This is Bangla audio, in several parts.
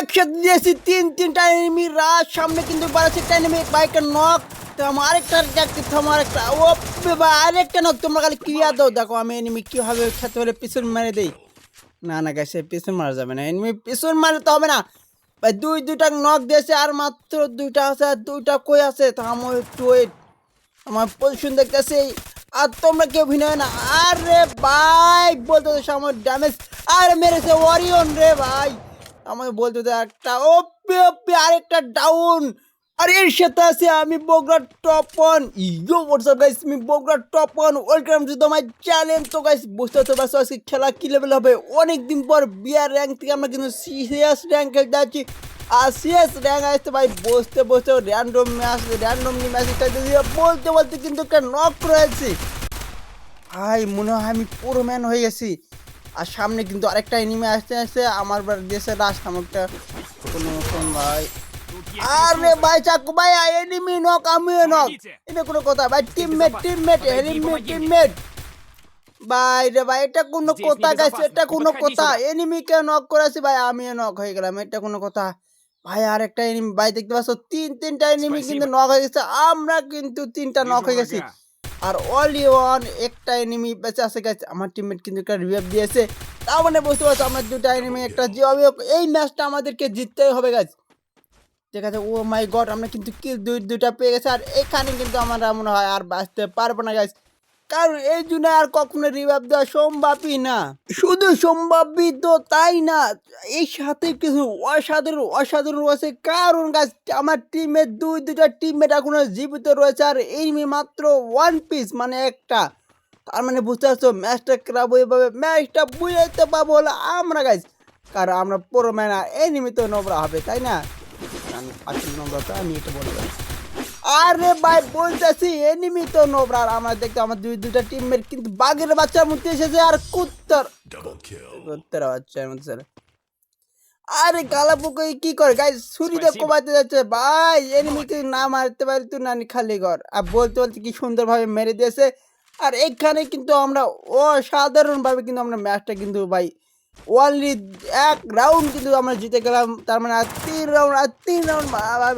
একসাথে দিয়েছি, তিন তিনটা এনিমি রাত সামনে কিন্তু বাড়াচ্ছে একটা এনিমি বাইকের নক তো আমার আরেকটা দেখতে আমার একটা, ও বাবা আরেকটা নক তোমরা খালি ক্লিয়ার দাও, দেখো আমি এনিমি কীভাবে খেতে পারে পিছন মেরে দেই। না না গাইছে পিছন মারা যাবে না এনিমি পিছন মারে তো হবে না। ভাই, দুই, দুইটা নক দিয়েছে, আর মাত্র দুইটা আছে, আর দুইটা কই আছে? তো আমার একটু ওয়েট আমার পজিশন দেখতেছি, আর তোমরা কেউ ভিনয় না। আরে ভাই বলতে আমার ড্যামেজ আর মেরেছে ওরিয়ন রে ভাই। আমাকে বলতে তো একটা। ওপি আরেকটা ডাউন আর এর সাথে আছে, আমি বগুড়ার top one yo WhatsApp guys আমি বগুড়ার top one welcome to the my challenge তো গাইস বুঝতে তো পারছ আজকে খেলা কি লেভেল হবে? অনেক দিন পর বিয়ার র্যাঙ্ক থেকে আমরা কিন্তু সিএস র্যাঙ্ক খেলতে যাচ্ছি। আর সিএস র্যাঙ্ক আসতে ভাই, বসতে বসতে র্যান্ডম ম্যাচ র্যান্ডমলি ম্যাচ খেলতে বলতে বলতে কিন্তু একটা নক রয়েছে ভাই, মনে হয় আমি পুরো ম্যান হয়ে গেছি। আর সামনে কিন্তু আরেকটা এনিমে আসতে আসতে আমার দেশে রাস আমারটা কোনো রকম ভাই। আরে ভাই চাকু ভাই এনিমি নক আমিও নক। এটা কোনো কথা ভাই টিমমেট টিমমেট এনিমি টিমমেট ভাই রে ভাই এটা কোনো কথা গাইছে এটা কোনো কথা। এনিমিকে নক করেছি ভাই আমিও নক হয়ে গেলাম এটা কোনো কথা। ভাই আর একটা এনিমি ভাই দেখতে পাচ্ছ তিন তিনটা এনিমি কিন্তু নক হয়ে গেছে আমরা কিন্তু তিনটা নক হয়ে গেছি। আর অনলি ওয়ান একটা এনিমি বেঁচে আছে গাইছে আমার টিমমেট কিন্তু একটা রিভাইভ দিয়েছে। তার মানে বুঝতে পারছ, আমার দুটা এনিমি একটা যে এই ম্যাচটা আমাদেরকে জিততেই হবে গাছ ঠিক আছে ও মাই গড আমরা কিন্তু কিল দুই দুটা পেয়ে গেছি। আর এখানে কিন্তু আমরা মনে হয়, আর বাঁচতে পারব না গাছ কারণ এই জন্য আর কখনো রিভাইভ দেওয়া সম্ভবই না। শুধু সম্ভবই তো তাই না এই সাথে কিছু অসাধারণ অসাধারণ রয়েছে। কারণ গাছ আমার টিমের দুই দুটা টিমমেট এখনও জীবিত রয়েছে, আর এই মাত্র ওয়ান পিস মানে একটা। তার মানে বুঝতে পারছ ম্যাচটা খারাপ হয়ে পাবে ম্যাচটা বুঝাইতে পাবো হলো আমরা গাছ কারণ আমরা পুরো ম্যানা এই নিমিত্ত নোংরা হবে, তাই না? আসল নোংরা তো আমি এটা বলব। আরে ভাই বলতেছি এনিমি তো নোবরা আর আমার দেখতে আমার দুই দুইটা টিমমেট কিন্তু বাঘের বাচ্চার মধ্যে এসেছে আর কুত্তর। কুত্তর বাচ্চার মধ্যে। আরে গালাপুকে কি করে? গাই ছুরিতে কোবাতে যাচ্ছে। ভাই এনিমিকে না মারতে পারি তুই নানি খালি কর আর বলতে বলতে কি সুন্দরভাবে মেরে দিয়েছে। আর এখানে কিন্তু আমরা অসাধারণভাবে কিন্তু আমরা ম্যাচটা কিন্তু ভাই ওনলি এক রাউন্ড কিন্তু আমরা জিতে গেলাম। তার মানে আর তিন রাউন্ড, আর তিন রাউন্ড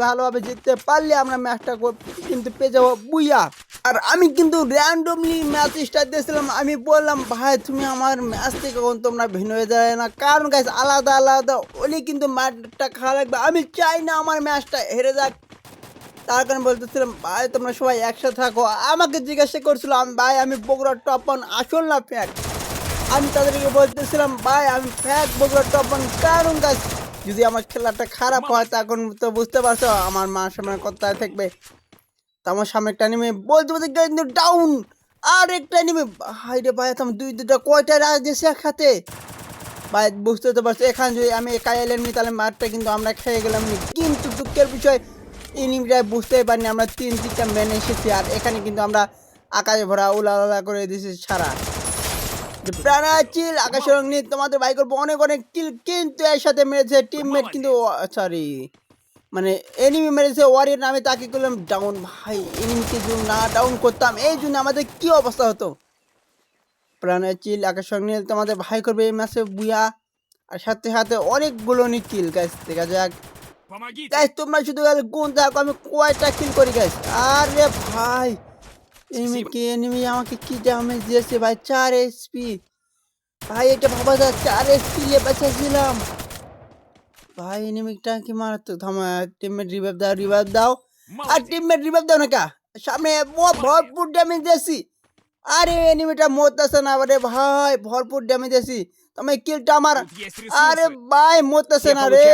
ভালোভাবে জিততে পারলে আমরা ম্যাচটা কিন্তু পেয়ে যাব বুইয়া। আর আমি কিন্তু র্যান্ডমলি ম্যাচ স্টার্ট দিয়েছিলাম আমি বললাম, ভাই, তুমি আমার ম্যাচ থেকে কখন তোমরা ভিন্ন হয়ে যায় না। কারণ গাছ আলাদা আলাদা, ওলি কিন্তু ম্যাচটা খারাপ লাগবে। আমি চাই না আমার ম্যাচটা হেরে যাক। তার কারণে বলতেছিলাম, ভাই, তোমরা সবাই একসাথে থাকো। আমাকে জিজ্ঞাসা করছিলাম ভাই, আমি বগুড়ার টপ ওয়ান আসল না ফ্যাক আমি তাদেরকে বলতেছিলাম ভাই, আমি ফ্যাট বগুড়ার টপ ওয়ান কারণ গাছ যদি আমার খেলাটা খারাপ হয়, তখন তো বুঝতে পারছ, আমার মা সামনে কোথায় থাকবে? তো আমার সামনে একটা নেমে বলতে বলতে কিন্তু ডাউন আর একটা নেমে হাই রে ভাই, তুমি দুই দুটা কয়টা রাজ দিয়েছে একসাথে? ভাই, বুঝতে তো পারছ, এখানে যদি আমি একাই এলেন নি তাহলে মাঠটা কিন্তু আমরা খেয়ে গেলাম নি। কিন্তু দুঃখের বিষয় এই নিমটাই বুঝতেই পারিনি, আমরা তিন তিনটা মেনে এসেছি, আর এখানে কিন্তু আমরা আকাশে ভরা উলা করে দিয়েছি সারা। প্রাণাচিল আকাশের রং নিয়ে তোমাদের বাই করব অনেক অনেক কিল কিন্তু এর সাথে মেরেছে টিমমেট কিন্তু সরি মানে এনিমি মেরেছে ওয়ারিয়ার নামে তাকে করলাম ডাউন ভাই এনিমিকে যদি না ডাউন করতাম এই জন্য আমাদের কি অবস্থা হতো? প্রাণাচিল আকাশ রং নিয়ে তোমাদের ভাই করবে এই ম্যাচে বুয়া। আর সাথে সাথে অনেকগুলো নি কিল গাছ দেখা যাক। তোমরা শুধু গেলে গুণ থাকো আমি কয়টা কিল করি গাইস আরে ভাই এনিমিকে এনিমি আমাকে কি ড্যামেজ দিয়েছে ভাই চার এসপি ভাই এটা ভাবা যায় চার এসপি নিয়ে বেঁচেছিলাম ভাই এনিমিটা কি মারাত্মক থামা টিমমেট রিভাইভ দাও রিভাইভ দাও আর টিমমেট রিভাইভ দাও না কা সামনে ভরপুর ড্যামেজ দিয়েছি আরে এনিমিটা মরতেছে না আরে ভাই ভরপুর ড্যামেজ দিয়েছি তুমি কিলটা আমার আরে ভাই মরতেছে না রে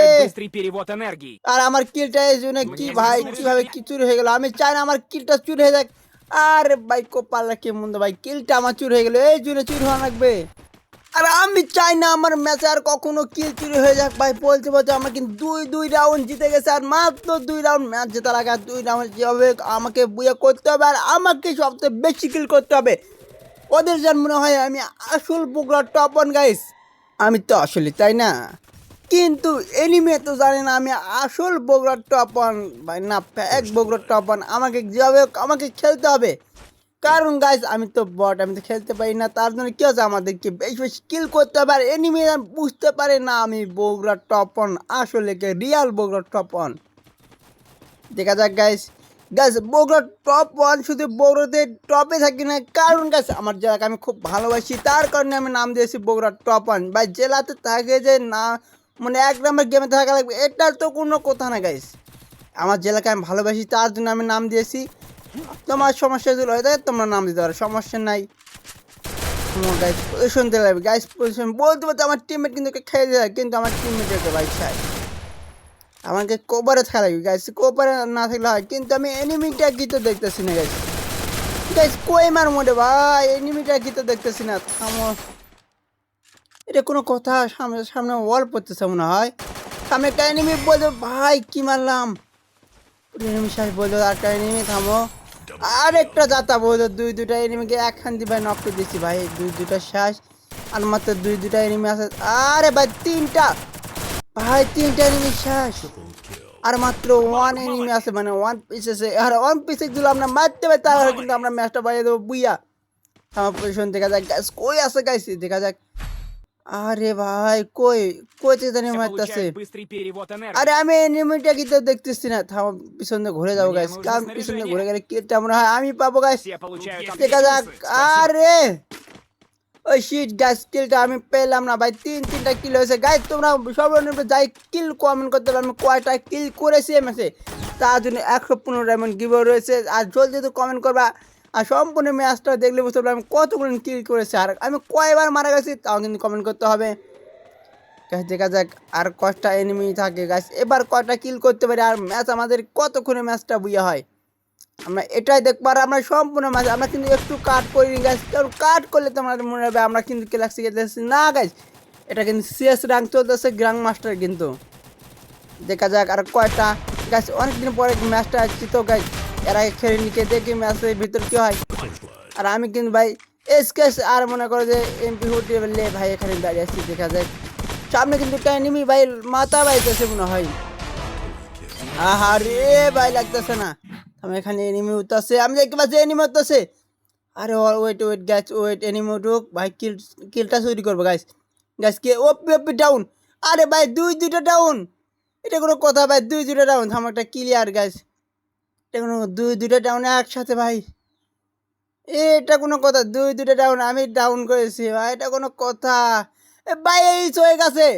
আর আমার কিলটা এই জন্য কি ভাই কিভাবে কি চুরি হয়ে গেল আমি চাই না আমার কিলটা চুরি হয়ে যাক আরে ভাই কোপাল্লা কে মন্দ ভাই, কিলটা আমার চুরি হয়ে গেল। এই জন্য চুরি হওয়া লাগবে। আর আমি চাই না আমার ম্যাচে আর কখনো কিল চুরি হয়ে যাক ভাই বলতে বলতে আমার কিন্তু দুই দুই রাউন্ড জিতে গেছে আর মাত্র দুই রাউন্ড ম্যাচ জেতা লাগে আর দুই রাউন্ড যেভাবে আমাকে বুয়ে করতে হবে আর আমাকে সবচেয়ে বেশি কিল করতে হবে। ওদের যেন মনে হয় আমি আসল বুকরা টপ ওয়ান গাইস আমি তো আসলে তাই না? কিন্তু এনিমে তো জানে না, আমি আসল বগুড়ার টপ ওয়ান ভাই না, এক বগুড়ার টপ ওয়ান আমাকে যেভাবে আমাকে খেলতে হবে। কারণ গাইস আমি তো বট আমি তো খেলতে পারি না, তার জন্য কি হচ্ছে আমাদেরকে বেশি বেশি কিল করতে হবে, আর এনিমি বুঝতে পারে না আমি বগুড়া টপ অন আসলে কে রিয়াল বগুড়া টপ অন দেখা যাক guys guys Bogura top one শুধু বগুড়াতে টপে থাকি না, কারণ গাইস আমার জেলাকে আমি খুব ভালোবাসি, তার কারণে আমি নাম দিয়েছি বগুড়া টপ ওয়ান ভাই, জেলাতে থাকে যে না মানে এক নম্বর গেমে থাকা লাগবে। এটার তো কোনো কথা না গাইস আমার জেলাকে আমি ভালোবাসি, তার জন্য আমি নাম দিয়েছি। তোমার সমস্যা যদি হয়ে তোমরা নাম দিতে পারো, সমস্যা নাই। গাইস পজিশন দিতে লাগবে গাইস পজিশন বলতে বলতে আমার টিমমেট কিন্তু খেয়ে দেয় কিন্তু আমার টিমমেটকে ভাই চাই আমাকে কোপারে থাকা লাগবে গাইস কোপারে না থাকলে হয়, কিন্তু আমি এনিমিটা কি তো দেখতেছি না গাইস গাইস কই মোটে ভাই? এনিমিটা কি তো দেখতেছি না। থামো এটা কোনো কথা, সামনে সামনে ওয়াল পড়তেছে মনে হয়। সামনে একটা এনিমি বলছো ভাই, কি মারলাম? এনিমি শেষ বলছো একটা এনিমি থামো। আরেকটা যাতা বলছো দুই দুটা এনিমিকে একখান ভাই নক করে দিচ্ছি ভাই, দুই দুটা শ্বাস আর মাত্র দুই দুটা এনিমি আছে। আরে ভাই, তিনটা। ভাই, তিনটা এনিমি শ্বাস আর মাত্র ওয়ান এনিমি আছে মানে ওয়ান পিস আছে। আর ওয়ান পিসে দিল আমরা মারতে পারি, তাহলে কিন্তু আমরা ম্যাচটা বাড়িয়ে দেবো, বুইয়া। আমার পজিশন দেখা যাক গাইস কই আছে গাইস দেখা যাক। আরে ভাই কই কই জানি মারতাছে আরে আমি এনিমিটা কিন্তু দেখতেছি না। থাম পিছনে ঘুরে যাব গাইস কারণ পিছনে ঘুরে গেলে কেটটা মনে হয় আমি পাবো গাইস দেখা যাক আরে! ওই শিট গাইস কিলটা আমি পেলাম না ভাই। তিন তিনটা কিল হয়েছে। গাইস তোমরা সর্বনিম্ন যাই কিল কমেন্ট করতে পারো আমি কয়টা কিল করেছি এমএসে তার জন্য একশো পনেরো এমন গিভ রয়েছে। আর জলদি তো কমেন্ট করবা আর সম্পূর্ণ ম্যাচটা দেখলে বুঝতে পারবে আমি কতগুলো কিল করেছি আর আমি কয়বার মারা গেছি তাও কিন্তু কমেন্ট করতে হবে। দেখা যাক আর কয়টা এনিমি থাকে। গাছ এবার কটা কিল করতে পারি আর ম্যাচ আমাদের কতক্ষণে ম্যাচটা বুঝে হয়। আমরা এটাই দেখব আর আমরা সম্পূর্ণ ম্যাচ, আমরা কিন্তু একটু কাট করিনি গাছ কারণ কাট করলে তো আমাদের মনে হবে আমরা কিন্তু ক্লাসি গেতেছি না গাছ এটা কিন্তু সিএস র্যাঙ্ক চলতেছে গ্রান্ড মাস্টার কিন্তু। দেখা যাক আর কয়টা। গাছ অনেকদিন পরে ম্যাচটা আসছি তো গাছ এর খেলে নিকে দেখি ম্যাচের ভিতর কি হয়? আর আমি কিন্তু ভাই এসকেস আর মনে করো যে এমপি হুটে বললে, ভাই, এখানে দাঁড়িয়ে আসছি দেখা যায় সামনে কিন্তু একটা এনিমি ভাই, মাথা বাইতেছে মনে হয়। আহা রে ভাই, লাগতেছে না। আমি এখানে এনিমি উঠতেছে। আমি দেখতে পাচ্ছি এনিমি উঠতেছে। আরে wait wait guys wait enemy উঠুক। ভাই কিল কিলটা চুরি করব গাইস গাইস কে, ওপি ওপি ডাউন আরে ভাই, দুই, দুইটা ডাউন এটা কোনো কথা, ভাই, দুই, দুইটা ডাউন আমার একটা ক্লিয়ার গাইস এটা কোনো দুই, দুইটা ডাউনে একসাথে ভাই। এটা কোনো কথা, দুই, দুইটা ডাউন আমি ডাউন করেছি ভাই, এটা কোনো কথা। ভাই, এই চয়ে গেছে।